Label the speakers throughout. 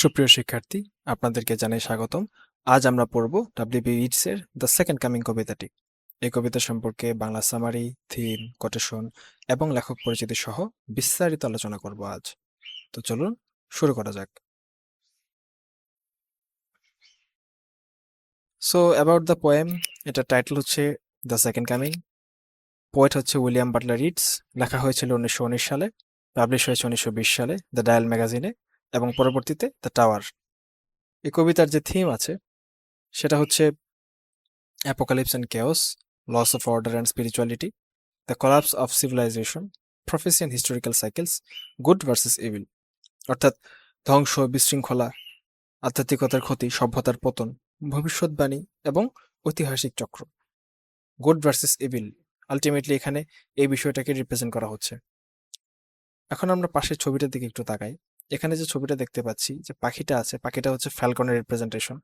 Speaker 1: সুপ্রিয় শিক্ষার্থী, আপনাদেরকে জানাই স্বাগতম। আজ আমরা পড়ব ডাব্লিউবি ইটসের দ্য সেকেন্ড কামিং কবিতাটি। এই কবিতা সম্পর্কে বাংলা সামারি থিম কোটেশন এবং লেখক পরিচিতি সহ বিস্তারিত আলোচনা করব আজ। তো চলুন, শুরু করা যাক। সো অ্যাবাউট দ্য পোয়েম এটা টাইটেল হচ্ছে দ্য সেকেন্ড কামিং পোয়েট হচ্ছে উইলিয়াম বাটলার ইটস লেখা হয়েছিল উনিশশো উনিশ সালে পাবলিশ হয়েছে উনিশশো বিশ সালে দ্য ডায়াল ম্যাগাজিনে এবং পরবর্তীতে দ্য টাওয়ার। এই কবিতার যে থিম আছে, সেটা হচ্ছে apocalypse and chaos loss of order and spirituality the collapse of civilization prophecy and historical cycles good versus evil অর্থাৎ ধ্বংস, বিশৃঙ্খলা, আধ্যাত্মিকতার ক্ষতি, সভ্যতার পতন, ভবিষ্যৎবাণী এবং ঐতিহাসিক চক্র। গুড ভার্সেস ইভিল আলটিমেটলি এখানে এই বিষয়টাকে রিপ্রেজেন্ট করা হচ্ছে। এখন আমরা পাশের ছবিটার দিকে একটু তাকাই। এখানে যে ছবিটা দেখতে পাচ্ছি যে পাখিটা আছে, পাখিটা হচ্ছে ফ্যালকনের রিপ্রেজেন্টেশন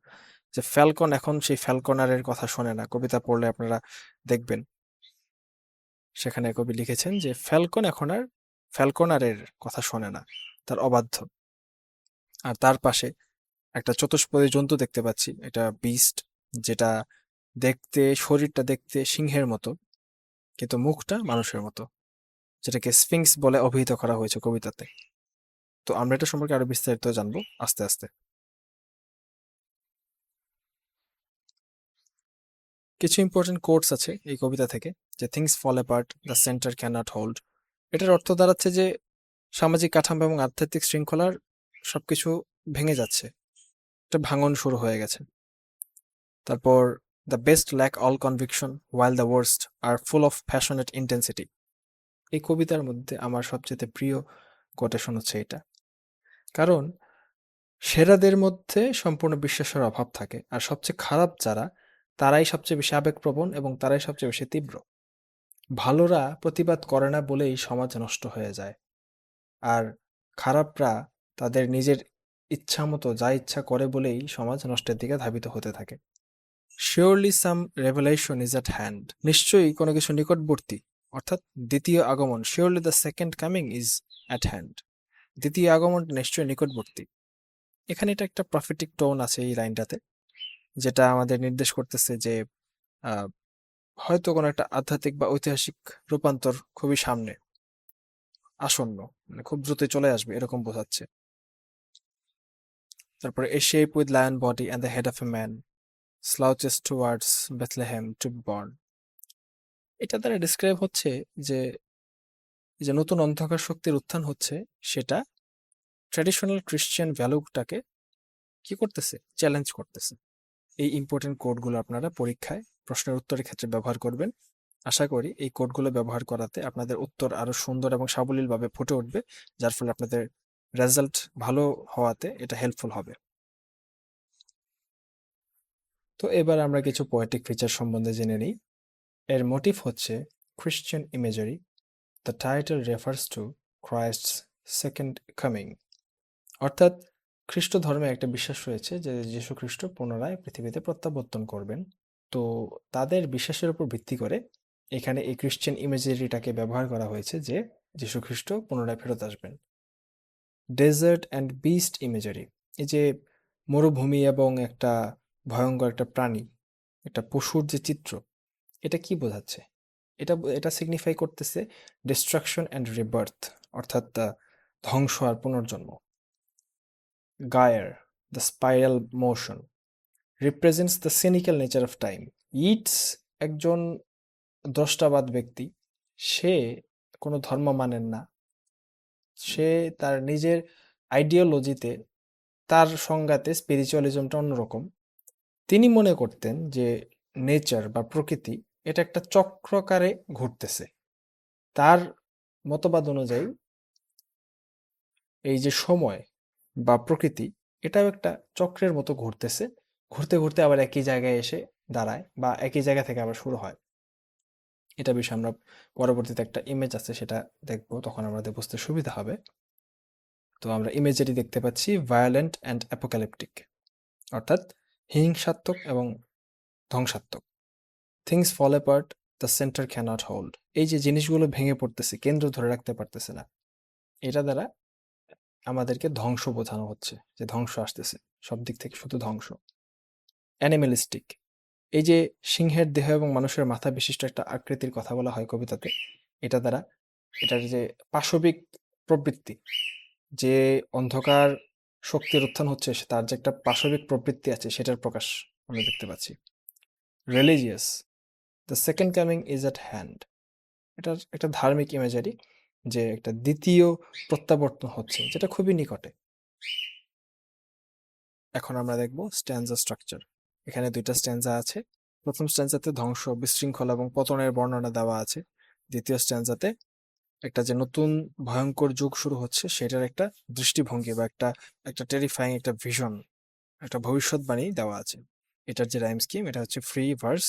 Speaker 1: যে ফ্যালকন এখন সেই ফ্যালকনারের কথা শোনে না। কবিতা পড়লে আপনারা দেখবেন। সেখানে কবি লিখেছেন যে ফ্যালকন এখন আর ফ্যালকনারের কথা শোনে না। তার অবাধ্য। আর তার পাশে একটা চতুষ্পদী জন্তু দেখতে পাচ্ছি। এটা বিস্ট যেটা দেখতে, শরীরটা দেখতে সিংহের মতো, কিন্তু মুখটা মানুষের মতো, যেটাকে স্পিংস বলে অভিহিত করা হয়েছে কবিতাতে। তো আমরা এটা সম্পর্কে আরও বিস্তারিত জানব আস্তে আস্তে। কিছু ইম্পর্টেন্ট কোটস আছে এই কবিতা থেকে যে things fall apart the centre cannot hold এটার অর্থ দাঁড়াচ্ছে যে সামাজিক কাঠামো এবং আধ্যাত্মিক শৃঙ্খলার সবকিছু ভেঙে যাচ্ছে। একটা ভাঙন শুরু হয়ে গেছে। তারপর the best lack all conviction while the worst are full of passionate intensity এই কবিতার মধ্যে আমার সবচেয়ে প্রিয় কোটেশন হচ্ছে এটা। কারণ সেরাদের মধ্যে সম্পূর্ণ বিশ্বাসের অভাব থাকে। আর সবচেয়ে খারাপ যারা, তারাই সবচেয়ে বেশি আবেগপ্রবণ এবং তারাই সবচেয়ে বেশি তীব্র। ভালোরা প্রতিবাদ করে না বলেই সমাজ নষ্ট হয়ে যায়। আর খারাপরা তাদের নিজের ইচ্ছা মতো যা ইচ্ছা করে বলেই সমাজ নষ্টের দিকে ধাবিত হতে থাকে। Surely some revelation is at hand নিশ্চয়ই কোনো কিছু নিকটবর্তী, অর্থাৎ দ্বিতীয় আগমন surely the second coming is at hand দ্বিতীয় আগমন নিশ্চয়ই নিকটবর্তী। এখানে এটা একটা প্রফিটিক টোন আছে এই লাইনটাতে, যেটা আমাদের নির্দেশ করতেছে যে হয়তো কোনো একটা আধ্যাত্মিক বা ঐতিহাসিক রূপান্তর খুবই সামনে, আসন্ন মানে খুব দ্রুত চলে আসবে, এরকম বোঝাচ্ছে। তারপরে a shape with lion body and the head of a man slouches towards Bethlehem to born এটা দ্বারা ডিসক্রাইব হচ্ছে যে যে নতুন অন্ধকার শক্তির উত্থান হচ্ছে, সেটা ট্র্যাডিশনাল খ্রিশ্চান ভ্যালুটাকে কি করতেছে? চ্যালেঞ্জ করতেছে। এই ইম্পর্টেন্ট কোডগুলো আপনারা পরীক্ষায় প্রশ্নের উত্তরের ক্ষেত্রে ব্যবহার করবেন। আশা করি এই কোডগুলো ব্যবহার করাতে আপনাদের উত্তর আরও সুন্দর এবং সাবলীলভাবে ফুটে উঠবে, যার ফলে আপনাদের রেজাল্ট ভালো হওয়াতে এটা হেল্পফুল হবে। তো এবার আমরা কিছু পোয়েটিক ফিচার সম্বন্ধে জেনে নিই। এর মোটিভ হচ্ছে Christian imagery the title refers to Christ's second coming অর্থাৎ খ্রিস্ট ধর্মে একটা বিশ্বাস রয়েছে যে যীশু খ্রিস্ট পুনরায় পৃথিবীতে প্রত্যাবর্তন করবেন। তো তাদের বিশ্বাসের উপর ভিত্তি করে এখানে এই খ্রিশ্চান ইমেজারিটাকে ব্যবহার করা হয়েছে যে যীশু খ্রিস্ট পুনরায় ফেরত আসবেন। ডেজার্ট অ্যান্ড বিস্ট ইমেজারি এই যে মরুভূমি এবং একটা ভয়ঙ্কর একটা প্রাণী, একটা পশুর যে চিত্র, এটা কি বোঝাচ্ছে? এটা এটা সিগনিফাই করতেছে ডিস্ট্রাকশন অ্যান্ড রিবার্থ অর্থাৎ ধ্বংস আর পুনর্জন্ম। Gyre the spiral motion represents the cyclical nature of time Yeats একজন দ্রষ্টাবাদ ব্যক্তি, সে কোনো ধর্ম মানেন না। সে তার নিজের আইডিওলজিতে তার সংজ্ঞাতে স্পিরিচুয়ালিজমটা অন্যরকম। তিনি মনে করতেন যে নেচার বা প্রকৃতি এটা একটা চক্রকারে ঘুরতেছে। তার মতবাদ অনুযায়ী এই যে সময় বা প্রকৃতি, এটাও একটা চক্রের মতো ঘুরতেছে। ঘুরতে ঘুরতে আবার একই জায়গায় এসে দাঁড়ায় বা একই জায়গা থেকে আবার শুরু হয়। এটা বিষয়ে আমরা পরবর্তীতে একটা ইমেজ আছে, সেটা দেখব, তখন আমাদের বুঝতে সুবিধা হবে। তো আমরা ইমেজেরি দেখতে পাচ্ছি ভায়োলেন্ট অ্যান্ড অ্যাপোক্যালিপটিক অর্থাৎ হিংসাত্মক এবং ধ্বংসাত্মক। Things fall apart the centre cannot hold এই যে জিনিসগুলো ভেঙে পড়তেছে, কেন্দ্র ধরে রাখতে পারতেছে না, এটা দ্বারা আমাদেরকে ধ্বংস বোঝানো হচ্ছে যে ধ্বংস আসতেছে, সব দিক থেকে শুধু ধ্বংস। অ্যানিমেলিস্টিক এই যে সিংহের দেহ এবং মানুষের মাথা বিশিষ্ট একটা আকৃতির কথা বলা হয় কবিতাতে, এটা দ্বারা এটার যে পাশবিক প্রবৃত্তি, যে অন্ধকার শক্তির উত্থান হচ্ছে, তার যে একটা পাশবিক প্রবৃত্তি আছে, সেটার প্রকাশ আমরা দেখতে পাচ্ছি। Religious the second coming is at hand এটার একটা ধার্মিক ইমেজারি যে একটা দ্বিতীয় প্রত্যাবর্তন হচ্ছে, যেটা খুবই নিকটে। এখন আমরা দেখব স্ট্যান্সা স্ট্রাকচার এখানে দুইটা স্ট্যান্সা আছে। প্রথম স্ট্যান্সাতে ধ্বংস, বিশৃঙ্খলা এবং পতনের বর্ণনা দেওয়া আছে। দ্বিতীয় স্ট্যান্সাতে একটা যে নতুন ভয়ঙ্কর যুগ শুরু হচ্ছে, সেটার একটা দৃষ্টিভঙ্গি বা একটা একটা টেরিফাইং একটা ভিশন একটা ভবিষ্যৎবাণী দেওয়া আছে। এটার যে রাইম স্কিম এটা হচ্ছে ফ্রি ভার্স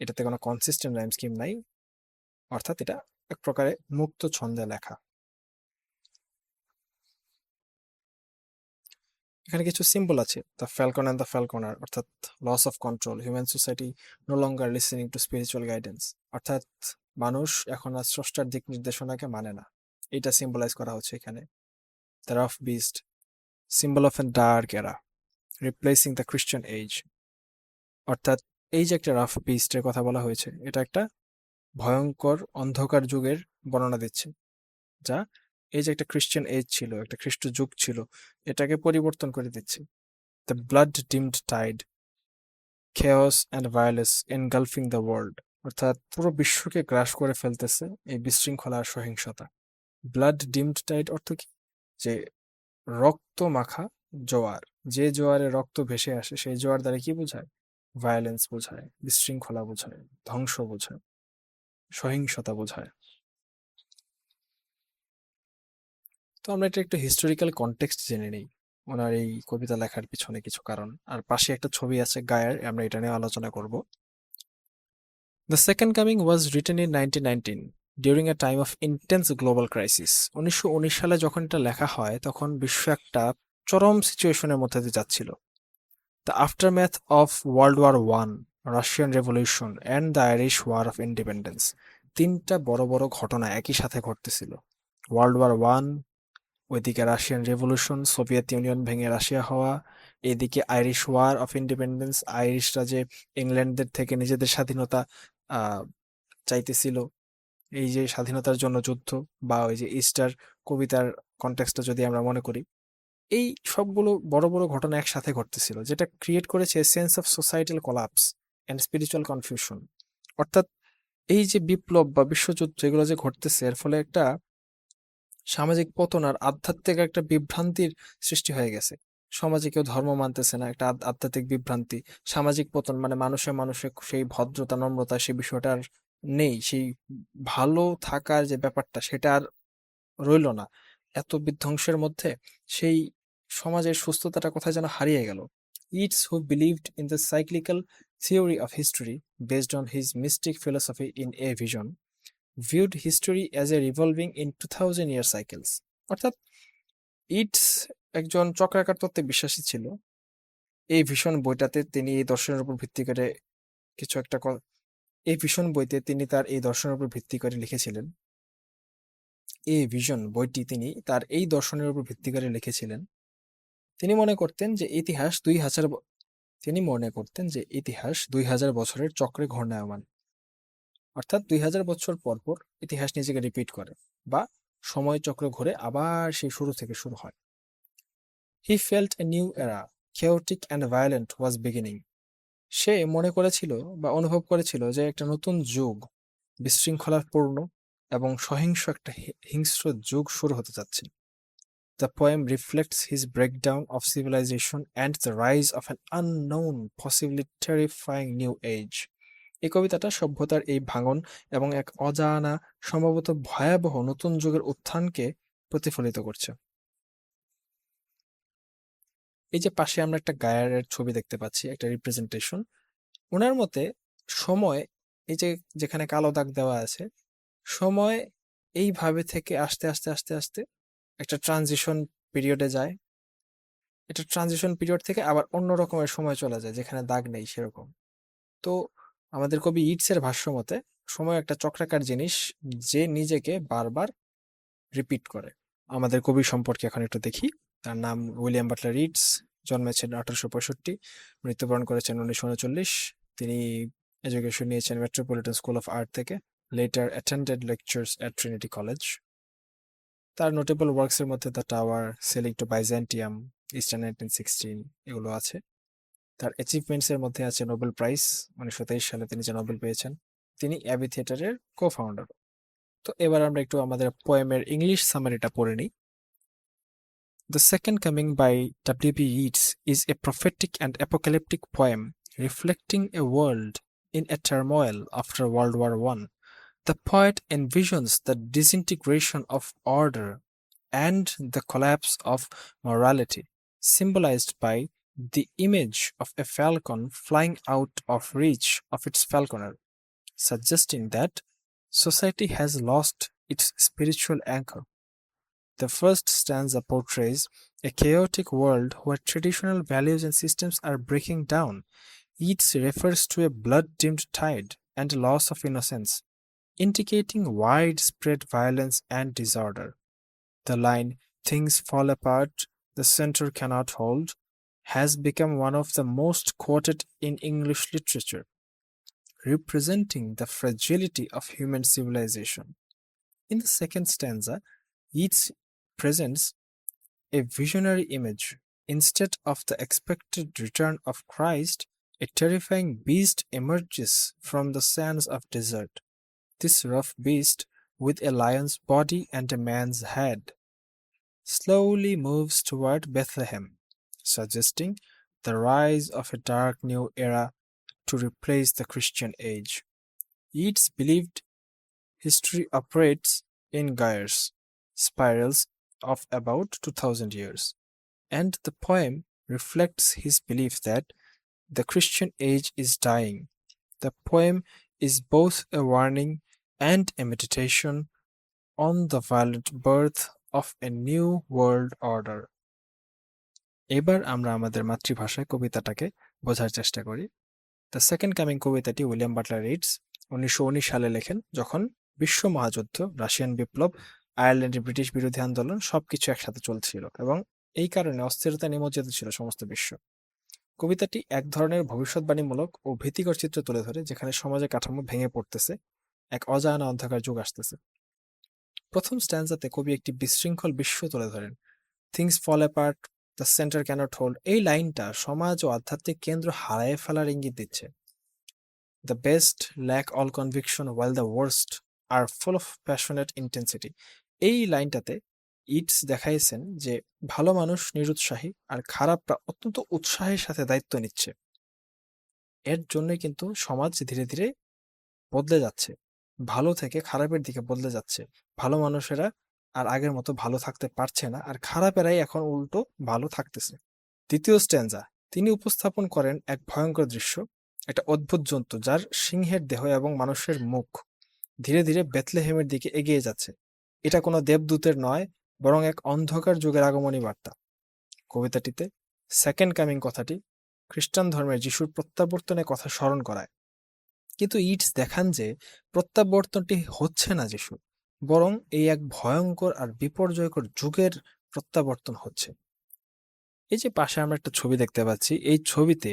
Speaker 1: এটাতে কোনো কনসিস্টেন্ট রাইম স্কিম নাই। অর্থাৎ এটা এক প্রকারে মুক্ত ছন্দে লেখা। এখানে কিছু সিম্বল আছে the falcon and the falconer অর্থাৎ loss of control human society no longer listening to spiritual guidance অর্থাৎ মানুষ এখন আর স্রষ্টার দিক নির্দেশনাকে মানে না। এটা সিম্বলাইজ করা হচ্ছে এখানে। The rough beast symbol of an dark era replacing the Christian age অর্থাৎ এই যে একটা রাফ পিস্টের কথা বলা হয়েছে, এটা একটা ভয়ঙ্কর অন্ধকার যুগের বর্ণনা দিচ্ছে, যা এই যে একটা খ্রিস্টান এজ ছিল, একটা খ্রিস্ট যুগ ছিল, এটাকে পরিবর্তন করে দিচ্ছে। The blood dimmed tide chaos and violence engulfing the world অর্থাৎ পুরো বিশ্বকে গ্রাস করে ফেলতেছে এই বিশৃঙ্খলা সহিংসতা। ব্লাড ডিমড টাইড অর্থ কি? যে রক্ত মাখা জোয়ার, যে জোয়ারে রক্ত ভেসে আসে, সেই জোয়ার দ্বারা কি বোঝায়? ভায়োলেন্স বোঝায়, বিশৃঙ্খলা বোঝায়, ধ্বংস বোঝায়, সহিংসতা বোঝায়। তো আমরা এটা একটু হিস্টোরিক্যাল কনটেক্সট জেনে নিই, ওনার এই কবিতা লেখার পিছনে কিছু কারণ। আর পাশে একটা ছবি আছে গায়ের, আমরা এটা নিয়ে আলোচনা করব। The second coming was written in nineteen nineteen during a time of intense global crisis উনিশশো উনিশ সালে যখন এটা লেখা হয়, তখন বিশ্ব একটা চরম সিচুয়েশনের মধ্যে দিয়ে যাচ্ছিল। The aftermath of world war one Russian revolution and the Irish war of independence তিনটা বড় বড় ঘটনা একই সাথে ঘটতেছিল। ওয়ার্ল্ড ওয়ার ওয়ান ওইদিকে রাশিয়ান রেভলিউশন সোভিয়েত ইউনিয়ন ভেঙে রাশিয়া হওয়া, এদিকে আইরিশ ওয়ার অফ ইন্ডিপেন্ডেন্স আইরিশরা যে ইংল্যান্ডদের থেকে নিজেদের স্বাধীনতা চাইতেছিল, এই যে স্বাধীনতার জন্য যুদ্ধ, বা ওই যে ইস্টার কবিতার কন্টেক্সটা যদি আমরা মনে করি। এই সবগুলো বড় বড় ঘটনা একসাথে ঘটতেছিল, যেটা ক্রিয়েট করেছে sense of societal collapse and spiritual confusion অর্থাৎ এই যে বিপ্লব বা বিশ্বযুদ্ধ এগুলো যে ঘটতেছে, এর ফলে একটা সামাজিক পতন আর আধ্যাত্মিক একটা বিভ্রান্তির সৃষ্টি হয়ে গেছে। সমাজে কেউ ধর্ম মানতেছে না, একটা আধ্যাত্মিক বিভ্রান্তি। সামাজিক পতন মানে মানুষে মানুষে সেই ভদ্রতা, নম্রতা, সেই বিষয়টা আর নেই। সেই ভালো থাকার যে ব্যাপারটা, সেটা আর রইল না। এত বিধ্বংসের মধ্যে সেই সমাজের সুস্থতাটা কোথায় যেন হারিয়ে গেল। Yeats who believed in the cyclical theory of history based on his mystic philosophy in A Vision. viewed history as a revolving in 2000 year cycles অর্থাৎ ইটস একজন চক্রাকার তত্ত্বে বিশ্বাসী ছিল। এই ভীষণ বইটাতে তিনি এই দর্শনের উপর ভিত্তি করে কিছু একটা এই ভীষণ বইতে তিনি তার এই দর্শনের উপর ভিত্তি করে লিখেছিলেন। এই ভিশন বইটি তিনি তার এই দর্শনের উপর ভিত্তি করে লিখেছিলেন। তিনি মনে করতেন যে ইতিহাস দুই হাজার তিনি মনে করতেন যে ইতিহাস দুই হাজার বছরের চক্রে ঘূর্ণায়মান। অর্থাৎ দুই হাজার বছর পর পর ইতিহাস নিজেকে রিপিট করে বা সময় চক্র ঘুরে আবার সেই শুরু থেকে শুরু হয়। He felt a new era chaotic and violent was beginning সে মনে করেছিল বা অনুভব করেছিল যে একটা নতুন যুগ বিশৃঙ্খলাপূর্ণ এবং সহিংস একটা হিংস্র যুগ শুরু হতে যাচ্ছে। The poem reflects his breakdown of civilization and the rise of an unknown possibly terrifying new age এই কবিতাটা সভ্যতার এই ভাঙন এবং এক অজানা, সম্ভবত ভয়াবহ নতুন যুগের উত্থানকে প্রতিফলিত করছে। এই যে পাশে আমরা একটা গায়ারের ছবি দেখতে পাচ্ছি, একটা রিপ্রেজেন্টেশন ওনার মতে সময় এই যে যেখানে কালো দাগ দেওয়া আছে সময় এইভাবে থেকে আস্তে আস্তে আস্তে আস্তে একটা ট্রানজিশন পিরিয়ডে যায়। এটা ট্রানজিশন পিরিয়ড থেকে আবার অন্য রকমের সময় চলে যায়, যেখানে দাগ নেই সেরকম। তো আমাদের কবি ইটসের ভাষ্য মতে সময় একটা চক্রাকার জিনিস যে নিজেকে বারবার রিপিট করে। আমাদের কবি সম্পর্কে এখন একটু দেখি। তার নাম উইলিয়াম বাটলার ইটস, জন্মেছেন আঠারোশো পঁয়ষট্টি, মৃত্যুবরণ করেছেন উনিশশো উনচল্লিশ। তিনি এডুকেশন নিয়েছেন মেট্রোপলিটন স্কুল অফ আর্ট থেকে। Later attended lectures at Trinity College তার নোটেবল ওয়ার্কসের মধ্যে The Tower Sailing to Byzantium Easter nineteen sixteen এগুলো আছে তার অ্যাচিভমেন্টসের মধ্যে আছে নোবেল প্রাইজ উনিশশো তেইশ সালে তিনি যে নোবেল পেয়েছেন, তিনি অ্যাবি থিয়েটারের কো ফাউন্ডার তো এবার আমরা একটু আমাদের পোয়েমের ইংলিশ সামারিটা পড়ে নিই The Second Coming by W.B. Yeats is a prophetic and apocalyptic poem reflecting a world in a turmoil after World War I. The poet envisions the disintegration of order and the collapse of morality, symbolized by the image of a falcon flying out of reach of its falconer, suggesting that society has lost its spiritual anchor. The first stanza portrays a chaotic world where traditional values and systems are breaking down. It refers to a blood dimmed tide and loss of innocence, indicating widespread violence and disorder. The line, Things fall apart, the center cannot hold, has become one of the most quoted in English literature, representing the fragility of human civilization. In the second stanza, Yeats presents a visionary image. Instead of the expected return of Christ, a terrifying beast emerges from the sands of desert. This rough beast, with a lion's body and a man's head, slowly moves toward Bethlehem, suggesting the rise of a dark new era to replace the Christian age. Yeats believed history operates in gyres, spirals of about 2000 years, and the poem reflects his belief that the Christian age is dying. The poem is both a warning and a meditation on the violent birth of a new world order. এবার আমরা আমাদের মাতৃভাষায় কবিতাটাকে বোঝার চেষ্টা করি the second coming কবিতাটি William Butler Yeats উনিশশো উনিশ সালে লেখেন, যখন বিশ্ব মহাযুদ্ধ, রাশিয়ান বিপ্লব, আয়ারল্যান্ডের ব্রিটিশ বিরোধী আন্দোলন সবকিছু একসাথে চলছিল এবং এই কারণে অস্থিরতা নিমজ্জিত ছিল সমস্ত বিশ্ব কবিতাটি এক ধরনের ভবিষ্যৎবাণীমূলক ও ভীতিকর চিত্র তুলে ধরে, যেখানে সমাজে কাঠামো ভেঙে পড়তেছে এক অজানা অন্ধকার যুগ আসতেছে। প্রথম স্ট্যান্ডাতে কবি একটি বিশৃঙ্খল বিশ্ব তুলে ধরেন। Things fall apart the centre cannot hold এই লাইনটা সমাজ ও আধ্যাত্মিক কেন্দ্র হারায় ফেলার ইঙ্গিত দিচ্ছে। The best lack all conviction while the worst are full of passionate intensity এই লাইনটাতে ইটস দেখাইছেন যে ভালো মানুষ নিরুৎসাহী আর খারাপরা অত্যন্ত উৎসাহের সাথে দায়িত্ব নিচ্ছে। এর জন্যই কিন্তু সমাজ ধীরে ধীরে বদলে যাচ্ছে। ভালো থেকে খারাপের দিকে বদলে যাচ্ছে। ভালো মানুষেরা আর আগের মতো ভালো থাকতে পারছে না আর খারাপেরাই এখন উল্টো ভালো থাকতেছে। দ্বিতীয় স্ট্যান্জা, তিনি উপস্থাপন করেন এক ভয়ঙ্কর দৃশ্য, একটা অদ্ভুত জন্তু যার সিংহের দেহ এবং মানুষের মুখ ধীরে ধীরে বেথলেহেমের দিকে এগিয়ে যাচ্ছে। এটা কোনো দেবদূতের নয়, বরং এক অন্ধকার যুগের আগমনী বার্তা। কবিতাটিতে, সেকেন্ড কামিং কথাটি খ্রিস্টান ধর্মের যিশুর প্রত্যাবর্তনের কথা স্মরণ করায়। কিন্তু ইটস দেখান যে প্রত্যাবর্তনটি হচ্ছে না যিশু, বরং এই এক ভয়ঙ্কর আর বিপর্যয়কর যুগের প্রত্যাবর্তন হচ্ছে। এই যে পাশে আমরা একটা ছবি দেখতে পাচ্ছি, এই ছবিতে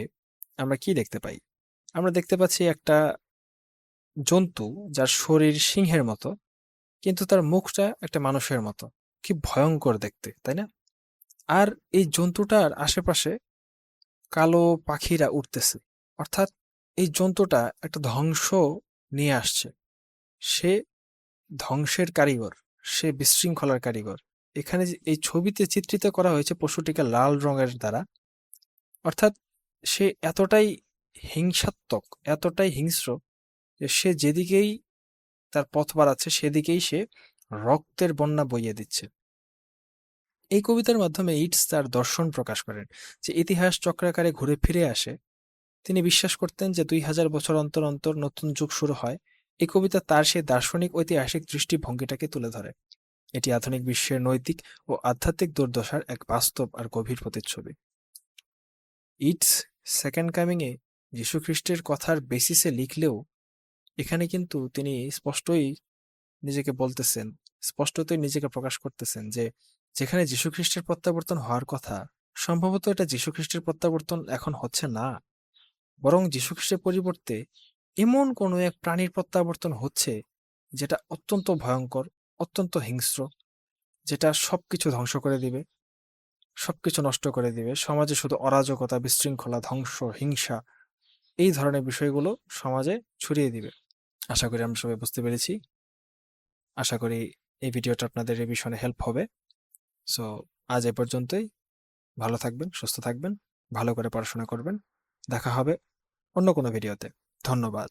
Speaker 1: আমরা কি দেখতে পাই? আমরা দেখতে পাচ্ছি একটা জন্তু যার শরীর সিংহের মতো, কিন্তু তার মুখটা একটা মানুষের মতো। কি ভয়ঙ্কর দেখতে, তাই না? আর এই জন্তুটার আশেপাশে কালো পাখিরা উঠতেছে অর্থাৎ এই জন্তুটা একটা ধ্বংস নিয়ে আসছে। সে ধ্বংসের কারিগর, সে বিশৃঙ্খলার কারিগর। এখানে এই ছবিতে চিত্রিত করা হয়েছে পশুটিকে লাল রঙের দ্বারা। অর্থাৎ সে এতটাই হিংসাত্মক, এতটাই হিংস্র যে সে যেদিকেই তার পথ বাড়াচ্ছে, সেদিকেই সে রক্তের বন্যা বইয়ে দিচ্ছে। এই কবিতার মাধ্যমে ইটস তার দর্শন প্রকাশ করেন যে ইতিহাস চক্রাকারে ঘুরে ফিরে আসে। তিনি বিশ্বাস করতেন যে দুই হাজার বছর অন্তর অন্তর নতুন যুগ শুরু হয়। এই কবিতা তার সেই দার্শনিক, ঐতিহাসিক দৃষ্টিভঙ্গিটাকে তুলে ধরে। এটি আধুনিক বিশ্বের নৈতিক ও আধ্যাত্মিক দুর্দশার এক বাস্তব আর গভীর প্রতিচ্ছবি। ইটস সেকেন্ড কামিংয়ে যীশুখ্রিস্টের কথার বেসিসে লিখলেও এখানে কিন্তু তিনি স্পষ্টই নিজেকে বলতেছেন, স্পষ্টতই নিজেকে প্রকাশ করতেছেন যে যেখানে যীশুখ্রিস্টের প্রত্যাবর্তন হওয়ার কথা, সম্ভবত এটা যীশুখ্রিস্টের প্রত্যাবর্তন এখন হচ্ছে না। বরং যীশুখ্রিস্টের পরিবর্তে এমন কোনো এক প্রাণীর প্রত্যাবর্তন হচ্ছে যেটা অত্যন্ত ভয়ঙ্কর, অত্যন্ত হিংস্র, যেটা সবকিছু ধ্বংস করে দিবে, সবকিছু নষ্ট করে দিবে। সমাজে শুধু অরাজকতা, বিশৃঙ্খলা, ধ্বংস, হিংসা এই ধরনের বিষয়গুলো সমাজে ছড়িয়ে দিবে। আশা করি আমরা সবাই বুঝতে পেরেছি। আশা করি এই ভিডিওটা আপনাদের রিভিশনে হেল্প হবে। সো আজ এ পর্যন্তই। ভালো থাকবেন, সুস্থ থাকবেন, ভালো করে পড়াশোনা করবেন। দেখা হবে অন্য কোনো ভিডিওতে ধন্যবাদ।